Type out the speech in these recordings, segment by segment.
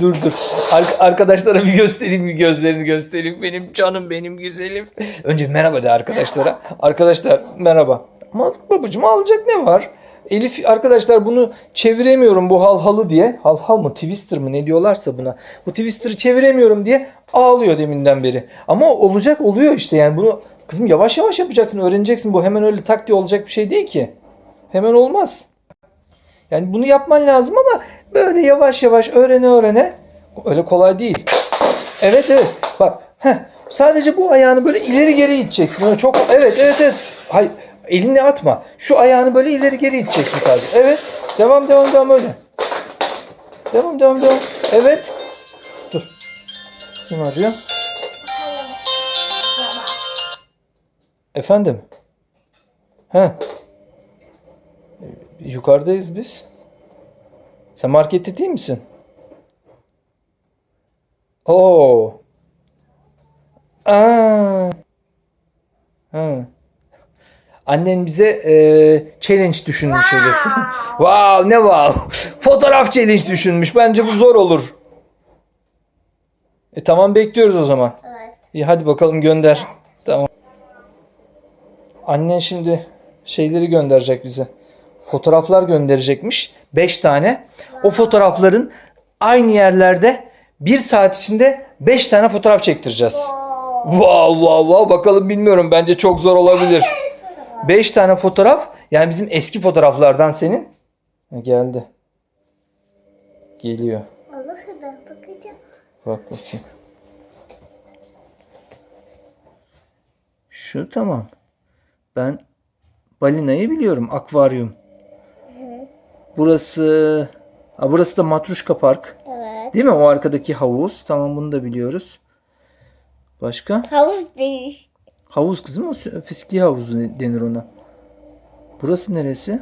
Dur dur. Ar- arkadaşlara bir göstereyim bir gözlerini göstereyim. Benim canım benim güzelim. Önce merhaba de arkadaşlara. Arkadaşlar merhaba. Ama babacığım alacak ne var? Elif arkadaşlar bunu çeviremiyorum bu hal halı diye. Hal hal mı twister mı ne diyorlarsa buna. Bu twister'ı çeviremiyorum diye ağlıyor deminden beri. Ama olacak oluyor işte yani bunu kızım yavaş yavaş yapacaksın öğreneceksin. Bu hemen öyle tak diye olacak bir şey değil ki. Hemen olmaz. Yani bunu yapman lazım ama böyle yavaş yavaş öğrene öğrene. Öyle kolay değil. Evet evet. Bak. Heh. Sadece bu ayağını böyle ileri geri iteceksin. Çok evet evet evet. Hayır elini atma. Şu ayağını böyle ileri geri iteceksin sadece. Evet. Devam devam devam öyle. Devam devam devam. Evet. Dur. Kim arıyor? Efendim? He. Yukarıdayız biz. Sen markette değil misin? Oo. Aa. Ha. Annen bize e, challenge düşünmüş Elif. wow ne wow. Fotoğraf challenge düşünmüş. Bence bu zor olur. E tamam bekliyoruz o zaman. Evet. İyi hadi bakalım gönder. Tamam. Annen şimdi şeyleri gönderecek bize. Fotoğraflar gönderecekmiş. 5 tane. O fotoğrafların aynı yerlerde bir saat içinde 5 tane fotoğraf çektireceğiz. Wow wow wow bakalım bilmiyorum bence çok zor olabilir. 5 tane fotoğraf yani bizim eski fotoğraflardan senin. Geldi. Geliyor. Allah'ım ben bakacağım. Bak bakayım. Şu tamam. Ben balinayı biliyorum. Akvaryum. Burası ha, burası da Matruşka Park. Evet. Değil mi? O arkadaki havuz. Tamam bunu da biliyoruz. Başka? Havuz değil. Havuz kızım o fiski havuzu denir ona. Burası neresi?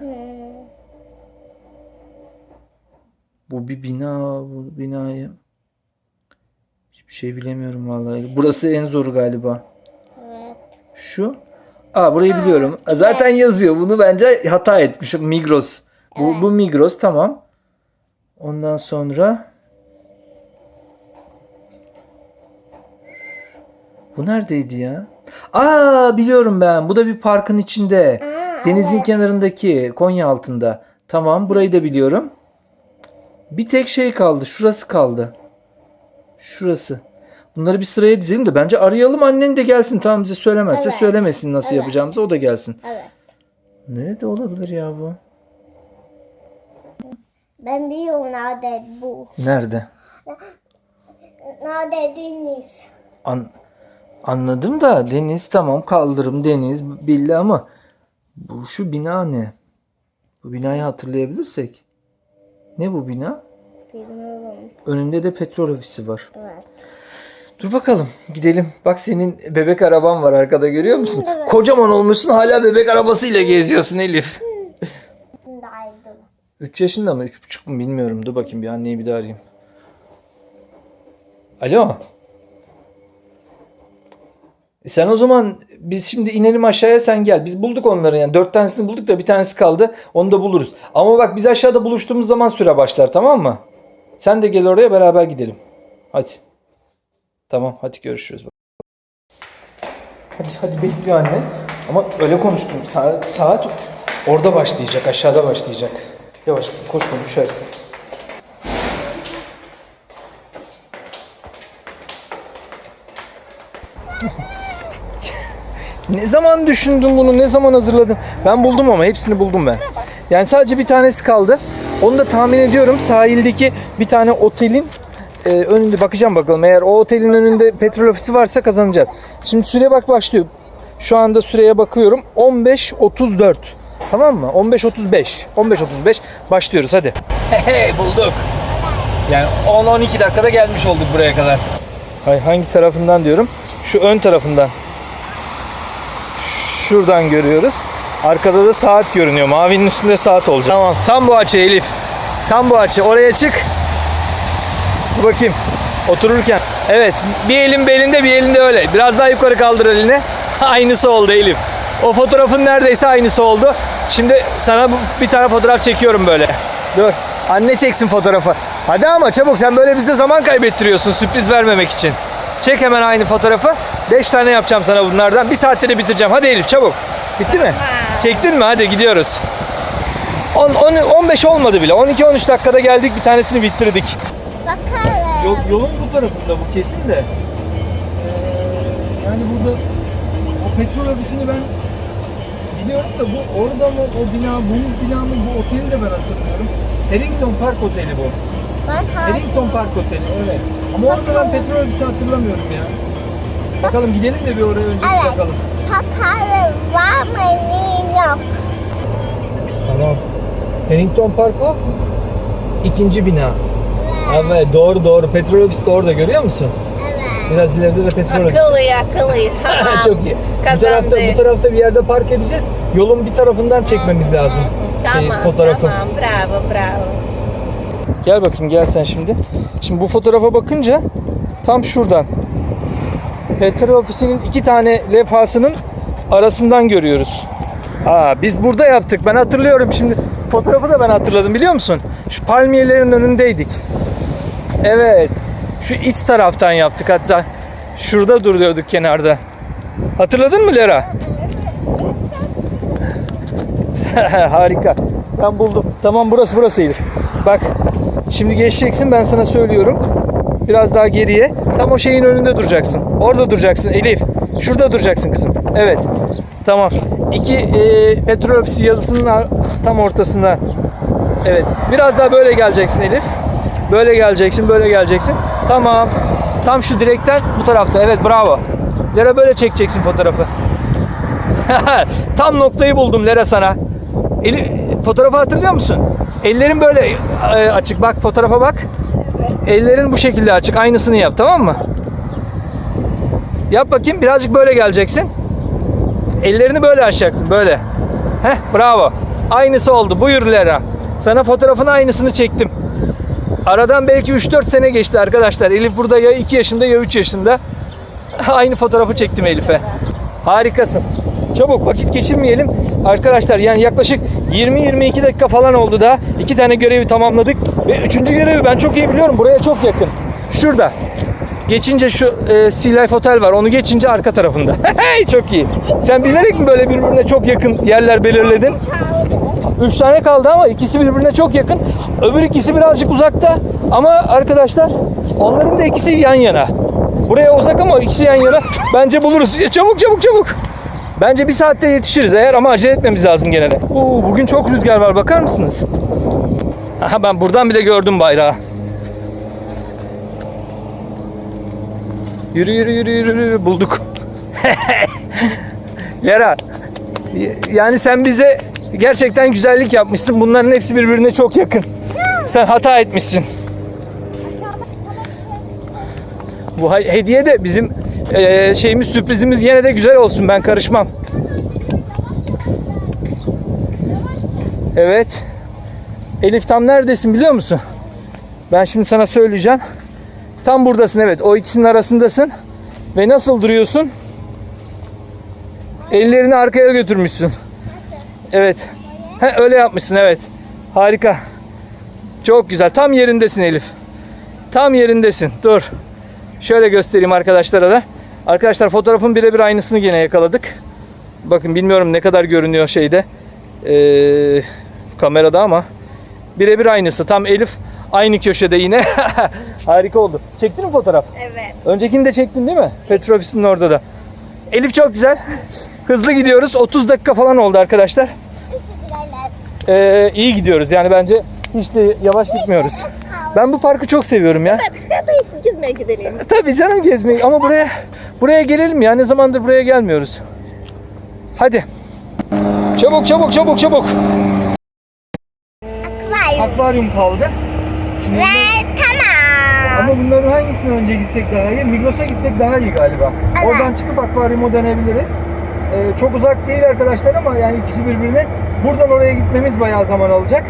Bu bir bina. Bu binayı. Hiçbir şey bilemiyorum vallahi. Burası en zoru galiba. Evet. Şu. Aa burayı biliyorum. Zaten yazıyor. Bunu bence hata etmişim. Migros. Bu, bu Migros tamam. Ondan sonra Bu neredeydi ya? Aa biliyorum ben. Bu da bir parkın içinde. Denizin kenarındaki Konya altında. Tamam burayı da biliyorum. Bir tek şey kaldı. Şurası kaldı. Şurası. Bunları bir sıraya dizelim de bence arayalım annen de gelsin. Tamam bize söylemezse Evet. söylemesin nasıl Evet. yapacağımızı o da gelsin. Evet. Nerede olabilir ya bu? Ben biliyorum nerede bu. Nerede? Nerede deniz? An anladım da deniz tamam kaldırım deniz belli ama bu şu bina ne? Bu binayı hatırlayabilirsek. Ne bu bina? Bilmiyorum. Önünde de petrol ofisi var. Evet. Dur bakalım gidelim. Bak senin bebek araban var arkada görüyor musun? Evet. Kocaman olmuşsun hala bebek arabasıyla geziyorsun Elif. Daydım. 3 yaşında mı 3,5 mu bilmiyorum. Dur bakayım bir anneyi bir daha arayayım. Alo. E sen o zaman biz şimdi inelim aşağıya sen gel. Biz bulduk onları yani. Dört tanesini bulduk da bir tanesi kaldı. Onu da buluruz. Ama bak biz aşağıda buluştuğumuz zaman süre başlar tamam mı? Sen de gel oraya beraber gidelim. Hadi. Tamam hadi görüşürüz. Hadi hadi bekliyor anne. Ama öyle konuştum. Saat, saat orada başlayacak. Aşağıda başlayacak. Yavaş kızım koşma düşersin. Ne zaman düşündün bunu? Ne zaman hazırladın? Ben buldum ama hepsini buldum ben. Yani sadece bir tanesi kaldı. Onu da tahmin ediyorum sahildeki bir tane otelin e, önünde bakacağım bakalım. Eğer o otelin önünde petrol ofisi varsa kazanacağız. Şimdi süre bak başlıyor. Şu anda süreye bakıyorum. 15.34. Tamam mı? 15.35. 15.35 başlıyoruz hadi. Hey bulduk. Yani 10-12 dakikada gelmiş olduk buraya kadar. Hay hangi tarafından diyorum? Şu ön tarafından. Şuradan görüyoruz. Arkada da saat görünüyor. Mavinin üstünde saat olacak. Tamam. Tam bu açı Elif. Tam bu açı. Oraya çık. Dur bakayım. Otururken. Evet. Bir elin belinde bir elinde öyle. Biraz daha yukarı kaldır elini. Aynısı oldu Elif. O fotoğrafın neredeyse aynısı oldu. Şimdi sana bir tane fotoğraf çekiyorum böyle. Dur. Anne çeksin fotoğrafı. Hadi ama çabuk sen böyle bize zaman kaybettiriyorsun sürpriz vermemek için. Çek hemen aynı fotoğrafı. 5 tane yapacağım sana bunlardan. Bir saatte de bitireceğim. Hadi Elif çabuk. Bitti mi? Çektin mi? Hadi gidiyoruz. 10, 10, 15 olmadı bile. 12-13 dakikada geldik bir tanesini bitirdik. Bakalım. Yol, yolun bu tarafında bu kesin de. Ee, yani burada o petrol ofisini ben biliyorum da bu orada mı o bina, bu bina mı bu oteli de ben hatırlıyorum. Harrington Park Oteli bu. Bakalım. Harrington Park Oteli evet. Ama orada ben petrol ofisi hatırlamıyorum ya. Bakalım gidelim de bir oraya önce bir Evet. bakalım. Bakalım var mı yok. Tamam. Harrington Park o. İkinci bina. Evet doğru doğru. Petrol ofisi de orada görüyor musun? Biraz ileride de petrol ofisi. Akıllı akıllı tamam. Çok iyi. Bu Kazandı. tarafta bu tarafta bir yerde park edeceğiz. Yolun bir tarafından çekmemiz lazım. Şey, Tamam fotoğrafı. tamam bravo bravo. Gel bakayım gel sen şimdi. Şimdi bu fotoğrafa bakınca tam şuradan petrol ofisinin iki tane levhasının arasından görüyoruz. Aa, biz burada yaptık. Ben hatırlıyorum şimdi. Fotoğrafı da ben hatırladım biliyor musun? Şu palmiyelerin önündeydik. Evet. Şu iç taraftan yaptık hatta. Şurada duruyorduk kenarda. Hatırladın mı Lera? Harika. Ben buldum. Tamam burası burası Elif. Bak şimdi geçeceksin ben sana söylüyorum. Biraz daha geriye. Tam o şeyin önünde duracaksın. Orada duracaksın Elif. Şurada duracaksın kızım. Evet. Tamam. İki e, petrol ofisi yazısının tam ortasında. Evet. Biraz daha böyle geleceksin Elif. Böyle geleceksin, böyle geleceksin. Tamam. Tam şu direkten bu tarafta. Evet bravo. Lera böyle çekeceksin fotoğrafı. Tam noktayı buldum Lera sana. Eli, fotoğrafı hatırlıyor musun? Ellerin böyle e, açık. Bak fotoğrafa bak. Ellerin bu şekilde açık. Aynısını yap tamam mı? Yap bakayım. Birazcık böyle geleceksin. Ellerini böyle açacaksın. Böyle. Heh bravo. Aynısı oldu. Buyur Lera. Sana fotoğrafın aynısını çektim. Aradan belki 3-4 sene geçti arkadaşlar. Elif burada ya 2 yaşında ya 3 yaşında. Aynı fotoğrafı çektim Elif'e. Harikasın. Çabuk vakit geçirmeyelim. Arkadaşlar yani yaklaşık 20-22 dakika falan oldu da iki tane görevi tamamladık. Ve üçüncü görevi ben çok iyi biliyorum. Buraya çok yakın. Şurada. Geçince şu e, Sea Life Hotel var. Onu geçince arka tarafında. çok iyi. Sen bilerek mi böyle birbirine çok yakın yerler belirledin? Üç tane kaldı ama ikisi birbirine çok yakın. Öbür ikisi birazcık uzakta. Ama arkadaşlar onların da ikisi yan yana. Buraya uzak ama ikisi yan yana. Bence buluruz. Çabuk çabuk çabuk. Bence bir saatte yetişiriz eğer ama acele etmemiz lazım gene de. Oo, bugün çok rüzgar var bakar mısınız? Aha ben buradan bile gördüm bayrağı. Yürü yürü yürü yürü, yürü. bulduk. Lera yani sen bize gerçekten güzellik yapmışsın. Bunların hepsi birbirine çok yakın. Sen hata etmişsin. Bu hediye de bizim eee, şeyimiz sürprizimiz yine de güzel olsun. Ben karışmam. Evet. Elif tam neredesin biliyor musun? Ben şimdi sana söyleyeceğim. Tam buradasın evet. O ikisinin arasındasın. Ve nasıl duruyorsun? Ellerini arkaya götürmüşsün. Evet. He, öyle yapmışsın evet. Harika. Çok güzel. Tam yerindesin Elif. Tam yerindesin. Dur. Şöyle göstereyim arkadaşlara da. Arkadaşlar fotoğrafın birebir aynısını yine yakaladık. Bakın bilmiyorum ne kadar görünüyor şeyde. Ee, kamerada ama birebir aynısı. Tam Elif aynı köşede yine. Harika oldu. Çektin mi fotoğraf? Evet. Öncekini de çektin değil mi? Petrol ofisinin orada da. Elif çok güzel. Hızlı gidiyoruz. 30 dakika falan oldu arkadaşlar. Ee, iyi gidiyoruz. Yani bence hiç de yavaş gitmiyoruz. Ben bu parkı çok seviyorum ya. Hadi gizmeye gidelim. Tabii canım gezmeyi ama buraya buraya gelelim ya. Ne zamandır buraya gelmiyoruz. Hadi. Çabuk çabuk çabuk çabuk. Akvaryum. Akvaryum kaldı. Şimdi Ve tamam. Ama bunların hangisine önce gitsek daha iyi? Migros'a gitsek daha iyi galiba. Evet. Oradan çıkıp akvaryuma dönebiliriz. Ee, çok uzak değil arkadaşlar ama yani ikisi birbirine. Buradan oraya gitmemiz bayağı zaman alacak.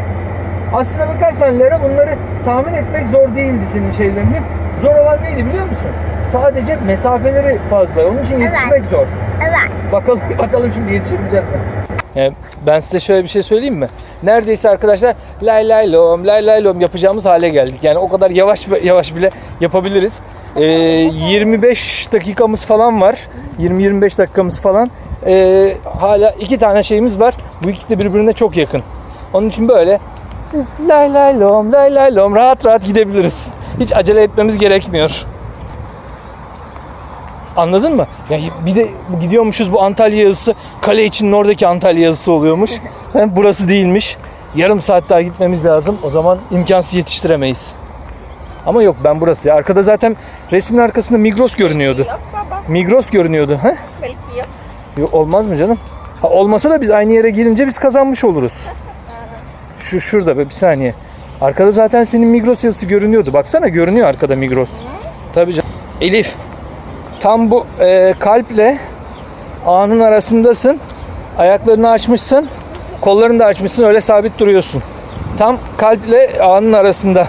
Aslına bakarsan Lara bunları tahmin etmek zor değildi senin şeylerini. Zor olan neydi biliyor musun? Sadece mesafeleri fazla. Onun için Evet. yetişmek zor. Evet. Bakalım bakalım şimdi yetişebileceğiz mi? Yani ben size şöyle bir şey söyleyeyim mi? Neredeyse arkadaşlar lay lay lom lay lay lom yapacağımız hale geldik. Yani o kadar yavaş yavaş bile yapabiliriz. Ee, 25 dakikamız falan var. 20-25 dakikamız falan. Ee, hala iki tane şeyimiz var. Bu ikisi de birbirine çok yakın. Onun için böyle lay lay lom lay lay lom rahat rahat gidebiliriz. Hiç acele etmemiz gerekmiyor. Anladın mı? Ya bir de gidiyormuşuz bu Antalya yazısı kale içinin oradaki Antalya yazısı oluyormuş. Burası değilmiş. Yarım saat daha gitmemiz lazım. O zaman imkansız yetiştiremeyiz. Ama yok ben burası ya. Arkada zaten resmin arkasında Migros görünüyordu. Yok baba. Migros görünüyordu. Ha? Belki yok. Yok, olmaz mı canım? Ha, olmasa da biz aynı yere gelince biz kazanmış oluruz. Şu şurada be bir saniye. Arkada zaten senin Migros yazısı görünüyordu. Baksana görünüyor arkada Migros. Tabii canım. Elif tam bu e, kalple A'nın arasındasın. Ayaklarını açmışsın. Kollarını da açmışsın. Öyle sabit duruyorsun. Tam kalple A'nın arasında.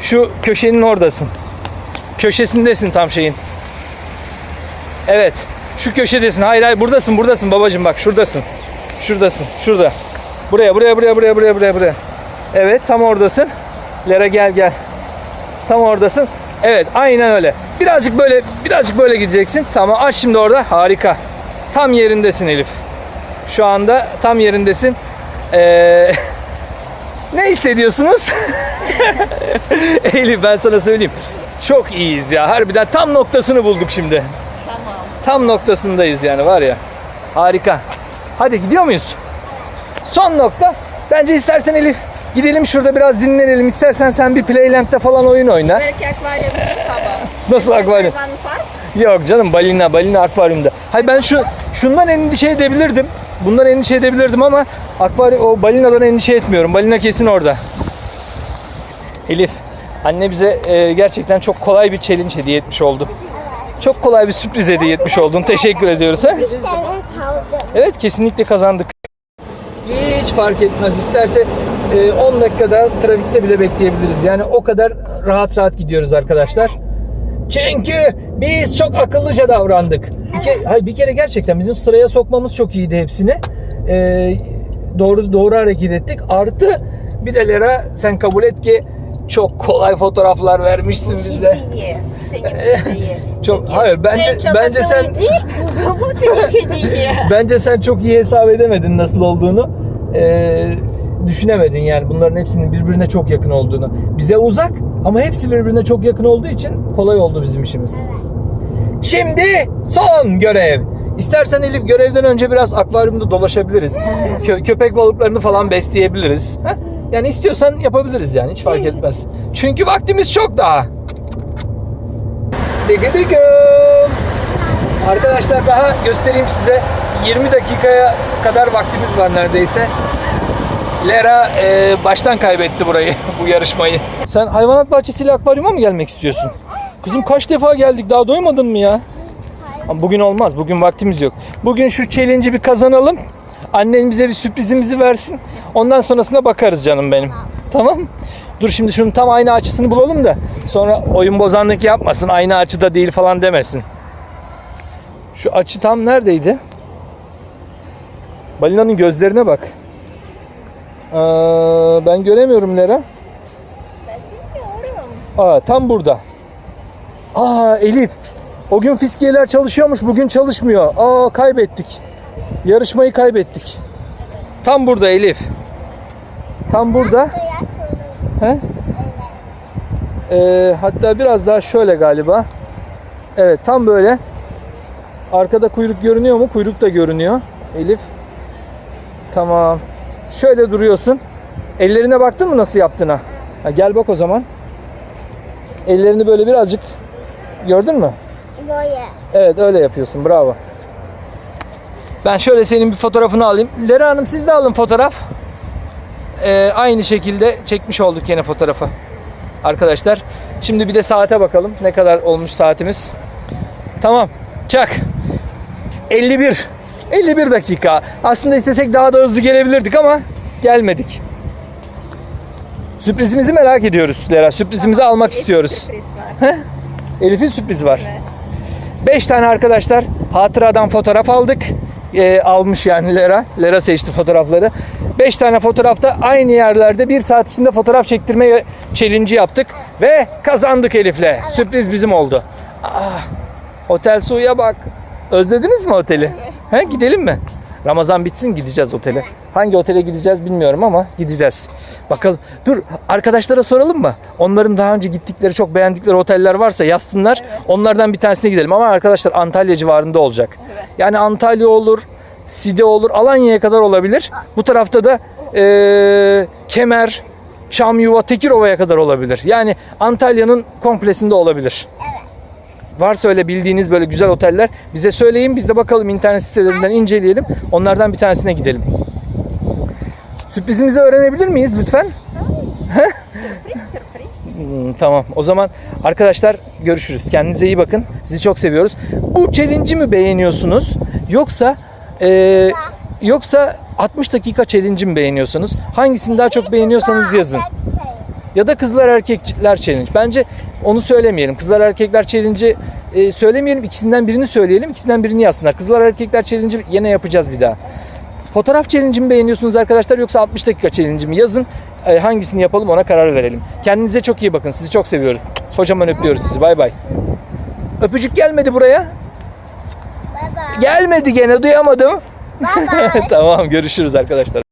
Şu köşenin oradasın. Köşesindesin tam şeyin. Evet. Şu köşedesin. Hayır hayır buradasın buradasın babacığım bak şuradasın. Şuradasın. Şurada. Buraya buraya buraya buraya buraya buraya. Evet tam oradasın. Lera gel gel. Tam oradasın. Evet aynen öyle. Birazcık böyle birazcık böyle gideceksin. Tamam aç şimdi orada. Harika. Tam yerindesin Elif. Şu anda tam yerindesin. Ee, ne hissediyorsunuz? Elif ben sana söyleyeyim. Çok iyiyiz ya. Harbiden tam noktasını bulduk şimdi. Tamam. Tam noktasındayız yani var ya. Harika. Hadi gidiyor muyuz? Son nokta. Bence istersen Elif gidelim şurada biraz dinlenelim. İstersen sen bir Playland'de falan oyun oyna. Belki akvaryum. Nasıl akvaryum? Yok canım balina balina akvaryumda. Hayır ben şu şundan endişe edebilirdim. Bundan endişe edebilirdim ama akvaryum o balinadan endişe etmiyorum. Balina kesin orada. Elif anne bize e, gerçekten çok kolay bir challenge hediye etmiş oldu. Çok kolay bir sürpriz hediye etmiş oldun. Teşekkür ediyoruz. Kaldı. Evet kesinlikle kazandık. Hiç fark etmez. İsterse 10 dakikada trafikte bile bekleyebiliriz. Yani o kadar rahat rahat gidiyoruz arkadaşlar. Çünkü biz çok akıllıca davrandık. Bir kere, hayır, bir kere gerçekten bizim sıraya sokmamız çok iyiydi hepsini. E, doğru doğru hareket ettik. Artı bir de Lera sen kabul et ki çok kolay fotoğraflar vermişsin bize. Hediye. Senin hediye. Çok hayır bence sen çok bence sen akıllıcı. Bu senin hediye. Bence sen çok iyi hesap edemedin nasıl olduğunu. Ee, düşünemedin yani bunların hepsinin birbirine çok yakın olduğunu. Bize uzak ama hepsi birbirine çok yakın olduğu için kolay oldu bizim işimiz. Şimdi son görev. İstersen Elif görevden önce biraz akvaryumda dolaşabiliriz. Kö- köpek balıklarını falan besleyebiliriz. Ha? Yani istiyorsan yapabiliriz yani hiç fark etmez. Çünkü vaktimiz çok daha. Dıgıdıgım. Arkadaşlar daha göstereyim size. 20 dakikaya kadar vaktimiz var neredeyse. Lera e, baştan kaybetti burayı, bu yarışmayı. Sen hayvanat bahçesiyle akvaryuma mı gelmek istiyorsun? Kızım kaç defa geldik daha doymadın mı ya? Bugün olmaz, bugün vaktimiz yok. Bugün şu challenge'i bir kazanalım. Annen bize bir sürprizimizi versin. Ondan sonrasına bakarız canım benim. Tamam Dur şimdi şunun tam aynı açısını bulalım da sonra oyun bozanlık yapmasın. Aynı açıda değil falan demesin. Şu açı tam neredeydi? Balinanın gözlerine bak. Ee, ben göremiyorum Lera. Aa, tam burada. Aa Elif. O gün fiskiyeler çalışıyormuş, bugün çalışmıyor. Aa kaybettik. Yarışmayı kaybettik. Tam burada Elif. Tam burada. He? Ee, hatta biraz daha şöyle galiba. Evet tam böyle. Arkada kuyruk görünüyor mu? Kuyruk da görünüyor. Elif. Tamam. Şöyle duruyorsun. Ellerine baktın mı nasıl yaptığına? Ha, gel bak o zaman. Ellerini böyle birazcık gördün mü? Böyle. Evet öyle yapıyorsun. Bravo. Ben şöyle senin bir fotoğrafını alayım. Lera Hanım siz de alın fotoğraf. Ee, aynı şekilde çekmiş olduk yine fotoğrafı. Arkadaşlar. Şimdi bir de saate bakalım. Ne kadar olmuş saatimiz. Tamam. Çak. 51. 51 dakika. Aslında istesek daha da hızlı gelebilirdik ama gelmedik. Sürprizimizi merak ediyoruz Lera. Sürprizimizi almak istiyoruz. Sürpriz var. Elif'in sürprizi var. 5 tane arkadaşlar hatıradan fotoğraf aldık. e, almış yani Lera. Lera seçti fotoğrafları. 5 tane fotoğrafta aynı yerlerde bir saat içinde fotoğraf çektirme challenge yaptık. Ve kazandık Elif'le. Sürpriz bizim oldu. Ah, otel suya bak. Özlediniz mi oteli? He, gidelim mi? Ramazan bitsin gideceğiz otele. Hangi otele gideceğiz bilmiyorum ama gideceğiz. Bakalım. Dur arkadaşlara soralım mı? Onların daha önce gittikleri çok beğendikleri oteller varsa yazsınlar. Onlardan bir tanesine gidelim. Ama arkadaşlar Antalya civarında olacak. Yani Antalya olur, Side olur, Alanya'ya kadar olabilir. Bu tarafta da eee, Kemer, Çamyuva, Tekirova'ya kadar olabilir. Yani Antalya'nın komplesinde olabilir. Varsa öyle bildiğiniz böyle güzel oteller bize söyleyin. Biz de bakalım internet sitelerinden inceleyelim. Onlardan bir tanesine gidelim. Sürprizimizi öğrenebilir miyiz lütfen? Sürpriz. Hmm, tamam. O zaman arkadaşlar görüşürüz. Kendinize iyi bakın. Sizi çok seviyoruz. Bu challenge'i mi beğeniyorsunuz? Yoksa eee, yoksa 60 dakika challenge'i mi beğeniyorsunuz? Hangisini daha çok beğeniyorsanız yazın. Ya da kızlar erkekler challenge. Bence onu söylemeyelim. Kızlar erkekler challenge'i e, söylemeyelim. İkisinden birini söyleyelim. İkisinden birini yazsınlar. Kızlar erkekler challenge'i yine yapacağız bir daha. Fotoğraf challenge'i mi beğeniyorsunuz arkadaşlar yoksa 60 dakika challenge'i mi? Yazın. E, hangisini yapalım ona karar verelim. Kendinize çok iyi bakın. Sizi çok seviyoruz. Kocaman öpüyoruz sizi. Bay bay. Öpücük gelmedi buraya. Bye bye. Gelmedi gene duyamadım. Bye bye. tamam görüşürüz arkadaşlar.